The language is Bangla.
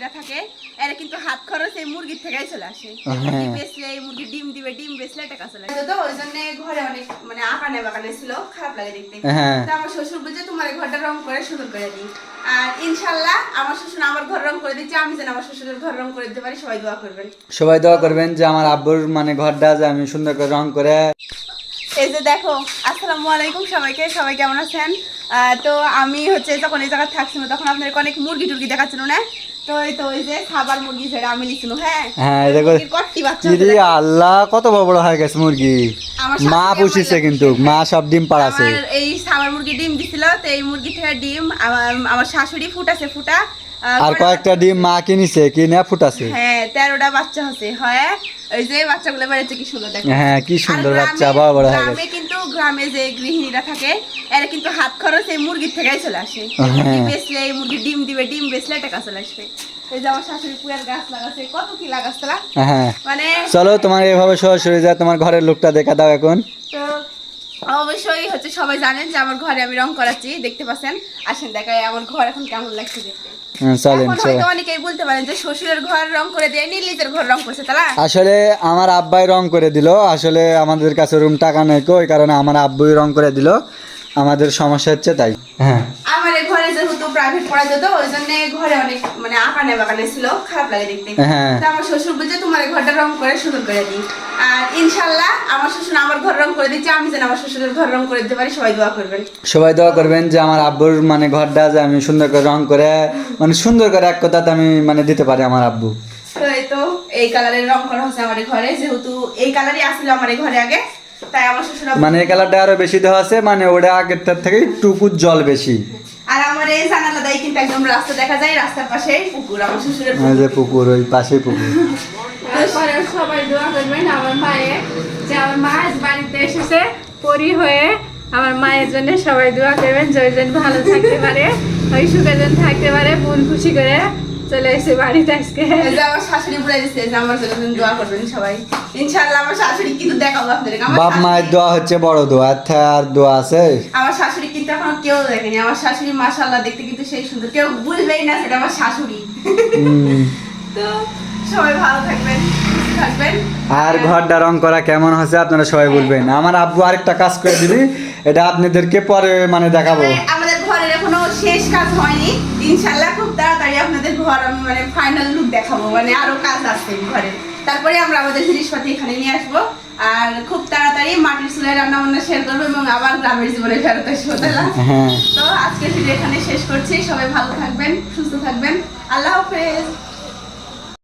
গৃহিণীরা থাকে এরা কিন্তু হাত খরচ এই মুরগির থেকেই চলে আসে। হ্যাঁ। মুরগি বেচলে এই মুরগি ডিম দিবে ডিম বেচলে টাকা চলে আসে। তো ওই জন্য ঘরে অনেক মানে আকানে বাগানে ছিল খারাপ লাগে দেখতে। হ্যাঁ। তো আমার শ্বশুর বুঝে তোমার ঘরটা রং করে সুন্দর করে দিই। আর ইনশাল্লাহ আমার শ্বশুর আমার ঘর রং করে দিচ্ছে আমি যেন আমার শ্বশুরের ঘর রং করে দিতে পারি সবাই দোয়া করবেন। সবাই দোয়া করবেন যে আমার আব্বুর মানে ঘরটা যে আমি সুন্দর করে রং করে এই যে দেখো আসসালামু আলাইকুম সবাইকে সবাই কেমন আছেন? তো আমি হচ্ছে যখন এই জায়গায় থাকছিল তখন আপনাদের অনেক মুরগি টুরগি দেখাচ্ছিল না? তো এই তো ওই যে খাবার মুরগি যেটা আমি লিখছিল হ্যাঁ? হ্যাঁ দেখো কট্টি বাচ্চা কিরে হতে দেখো। আল্লাহ কত বড় বড় হয়ে গেছে মুরগি। আমার মা শাশুড়ি পুষিছে কিন্তু মা সব ডিম পাড়াছে। এই মুরগি ডিম দিছিল তো এই মুরগি থেকে ডিম আমার আমার শাশুড়ি ফুটাছে ফুটা আর কয়েকটা ডিম মা কিনিছে কিনে ফুটাছে। হ্যাঁ তেরোটা বাচ্চা হচ্ছে। হয় ওই যে বাচ্চাগুলো বেড়েছে কি সুন্দর দেখো। হ্যাঁ কি সুন্দর বাচ্চা বড় বড় হয়ে গেছে। কিন্তু গ্রামে যে গৃহিণীরা থাকে এরা কিন্তু হাত খরচ এই মুরগির থেকেই চলে আসে। হ্যাঁ। বেচলে এই মুরগি ডিম দিবে ডিম বেচলে টাকা চলে আসবে। হ্যাঁ। মানে চলো তোমার এভাবে সরাসরি যা তোমার ঘরের লোকটা দেখা দাও এখন। তো অবশ্যই হচ্ছে সবাই জানেন যে আমার ঘরে আমি রং করাচ্ছি দেখতে পাচ্ছেন? আসেন দেখায় আমার ঘর এখন কেমন লাগছে দেখতে। চলেন এখন অনেকেই বলতে পারেন যে শ্বশুরের ঘর রং করে দেয়নি নিজের ঘর রং করছে তারা আসলে আমার আব্বাই রং করে দিল আসলে আমাদের কাছে রুম টাকা নেই ওই কারণে আমার আব্বুই রং করে দিল। আমাদের সমস্যা হচ্ছে তাই। হ্যাঁ। আমার যেহেতু প্রাইভেট পড়া যেত ওই জন্য ঘরে অনেক মানে আকানে বাগানে ছিল খারাপ লাগে দেখতে। হ্যাঁ। তো আমার শ্বশুর বুঝে তোমার ঘরটা রং করে সুন্দর করে দিই। আর ইনশাল্লাহ আমার শ্বশুর আমার ঘর রং করে দিচ্ছে আমি যেন আমার শ্বশুরের ঘর রং করে দিতে পারি সবাই দোয়া করবেন। সবাই দোয়া করবেন যে আমার আব্বুর মানে ঘরটা যে আমি সুন্দর করে রং করে মানে সুন্দর করে এক কথাতে আমি মানে দিতে পারি আমার আব্বু। তো এই তো এই কালারের রং করা হচ্ছে আমার ঘরে যেহেতু এই কালারই আসছিল আমার ঘরে আগে তাই আমার শ্বশুর মানে এই কালারটা আরও বেশি দেওয়া আছে মানে ওটা আগের থেকে একটু জল বেশি। এই জানালা দাই কিন্তু একদম রাস্তা দেখা যায় রাস্তার পাশেই পুকুর আমার শ্বশুরের। যে পুকুর। ওই পাশেই পুকুর। তারপরে সবাই দোয়া করবেন আমার মায়ের যে আমার মা বাড়িতে এসেছে পরি হয়ে আমার মায়ের জন্য সবাই দোয়া করবেন যে ওই ভালো থাকতে পারে ওই সুখে যেন থাকতে পারে মন খুশি করে চলে এসে বাড়িতে আজকে। আমার শাশুড়ি বলে দিচ্ছে যে আমার জন্য দোয়া করবেন সবাই। ইনশাআল্লাহ আমার শাশুড়ি কিন্তু দেখাবো আপনাদেরকে। আমার বাপ মায়ের দোয়া হচ্ছে বড় দোয়া এর আর দোয়া আছে? আমার কেউ দেখেনি। আমার শাশুড়ি মাশাআল্লাহ দেখতে কিন্তু সেই সুন্দর। কেউ বুঝবেই না সেটা আমার শাশুড়ি। তো সবাই ভালো থাকবেন আর ঘরটা রং করা কেমন হয়েছে আপনারা সবাই বলবেন। আমার আব্বু আরেকটা কাজ করে দিবি এটা আপনাদেরকে পরে মানে দেখাবো। আমাদের ঘরের এখনও শেষ কাজ হয়নি। ইনশাআল্লাহ খুব তাড়াতাড়ি আপনাদের ঘর আমি মানে ফাইনাল লুক দেখাবো। মানে আরও কাজ আছে ঘরে। তারপরে আমরা আমাদের জিনিসপাতি এখানে নিয়ে আসব। আর খুব তাড়াতাড়ি মাটির চুলায় রান্না বান্না শেয়ার করব এবং আবার গ্রামের জীবনে ফেরত আসব? হ্যাঁ। তো আজকে ভিডিও এখানে শেষ করছি। সবাই ভালো থাকবেন সুস্থ থাকবেন। আল্লাহ হাফেজ।